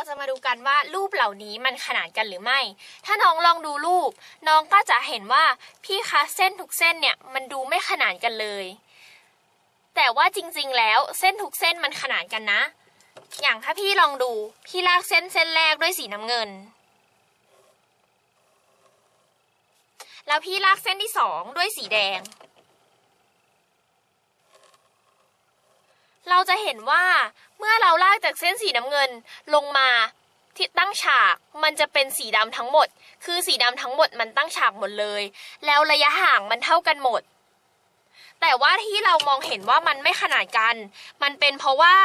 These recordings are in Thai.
เราจะมาดูกันว่ารูปเหล่านี้มันขนานกันหรือไม่ ถ้าน้องลองดูรูป น้องก็จะเห็นว่าพี่คะเส้นทุกเส้นเนี่ยมันดูไม่ขนานกันเลย แต่ว่าจริงๆ แล้วเส้นทุกเส้นมันขนานกันนะ อย่างถ้าพี่ลองดู พี่ลากเส้นเส้นแรกด้วยสีน้ำเงิน แล้วพี่ลากเส้นที่สองด้วยสีแดง เราจะเห็นว่าเมื่อเราลากจากเส้นสีน้ำเงินลงมาที่ตั้งฉากมันจะเป็นสีดำทั้งหมด คือสีดำทั้งหมดมันตั้งฉากหมดเลย แล้วระยะห่างมันเท่ากันหมด แต่ว่าที่เรามองเห็นว่ามันไม่ขนาดกัน มันเป็นเพราะว่า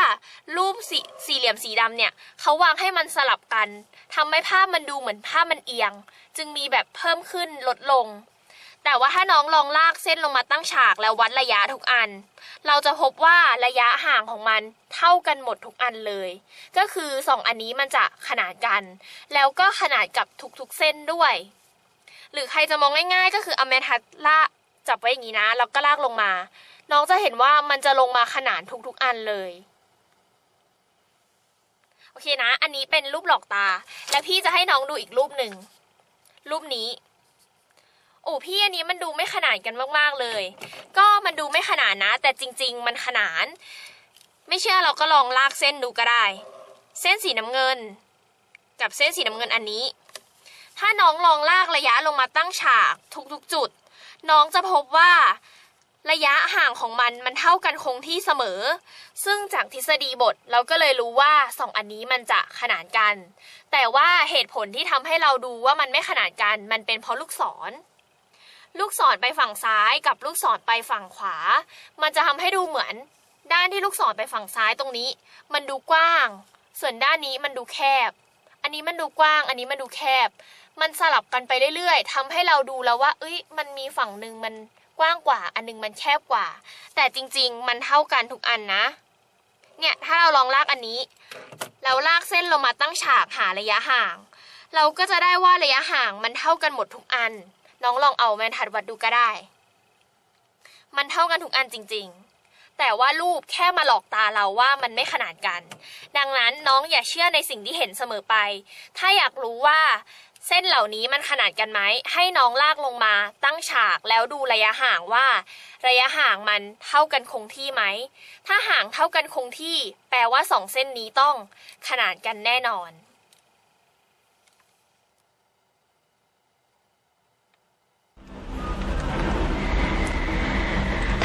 รูปสีสี่เหลี่ยมสีดำเนี่ยเขาวางให้มันสลับกันทำให้ภาพมันดูเหมือนภาพมันเอียง จึงมีแบบเพิ่มขึ้นลดลง แต่ว่าถ้าน้องลองลากเส้นลงมาตั้งฉากแล้ววัดระยะทุกอัน เราจะพบว่าระยะห่างของมันเท่ากันหมดทุกอันเลย ก็คือสองอันนี้มันจะขนานกัน แล้วก็ขนาดกับทุกๆเส้นด้วย หรือใครจะมองง่ายๆ ก็คือเอาแมทัดลากจับไว้อย่างนี้นะแล้วก็ลากลงมา น้องจะเห็นว่ามันจะลงมาขนานทุกๆอันเลยโอเคนะ อันนี้เป็นรูปหลอกตา และพี่จะให้น้องดูอีกรูปหนึ่ง รูปนี้ โอ้พี่อันนี้มันดูไม่ขนานกันมากๆเลย ก็มันดูไม่ขนานนะ แต่จริง ๆ มันขนาน ไม่เชื่อเราก็ลองลากเส้นดูก็ได้ เส้นสีน้ำเงิน กับเส้นสีน้ำเงินอันนี้ ถ้าน้องลองลากระยะลงมาตั้งฉากทุกๆจุด น้องจะพบว่าระยะห่างของมันมันเท่ากันคงที่เสมอ ซึ่งจากทฤษฎีบทเราก็เลยรู้ว่าสองอันนี้มันจะขนานกัน แต่ว่าเหตุผลที่ทำให้เราดูว่ามันไม่ขนานกัน มันเป็นเพราะลูกศร ลูกศรไปฝั่งซ้ายกับลูกศรไปฝั่งขวา มันจะทำให้ดูเหมือน ด้านที่ลูกศรไปฝั่งซ้ายตรงนี้ มันดูกว้าง ส่วนด้านนี้มันดูแคบ อันนี้มันดูกว้าง อันนี้มันดูแคบ มันสลับกันไปเรื่อยๆทำให้เราดูแล้วว่า เอ้ย มันมีฝั่งหนึ่งมันกว้างกว่า อันหนึงมันแคบกว่า แต่จริงๆ มันเท่ากันทุกอันนะ เนี่ย ถ้าเราลองลากอันนี้แล้วลากเส้นลงมาตั้งฉากหาระยะห่าง เราก็จะได้ว่าระยะห่างมันเท่ากันหมดทุกอัน น้องลองเอาแมนทัดวัดดูก็ได้ มันเท่ากันทุกอันจริง ๆ แต่ว่ารูปแค่มาหลอกตาเราว่ามันไม่ขนาดกัน ดังนั้นน้องอย่าเชื่อในสิ่งที่เห็นเสมอไป ถ้าอยากรู้ว่าเส้นเหล่านี้มันขนาดกันไหม ให้น้องลากลงมาตั้งฉากแล้วดูระยะห่างว่า ระยะห่างมันเท่ากันคงที่ไหม ถ้าห่างเท่ากันคงที่ แปลว่าสองเส้นนี้ต้องขนานกันแน่นอน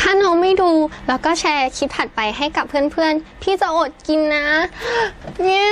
ถ้าน้องไม่ดูแล้วก็แชร์คลิปถัดไปให้กับเพื่อนๆ พี่จะอดกินนะเนี่ย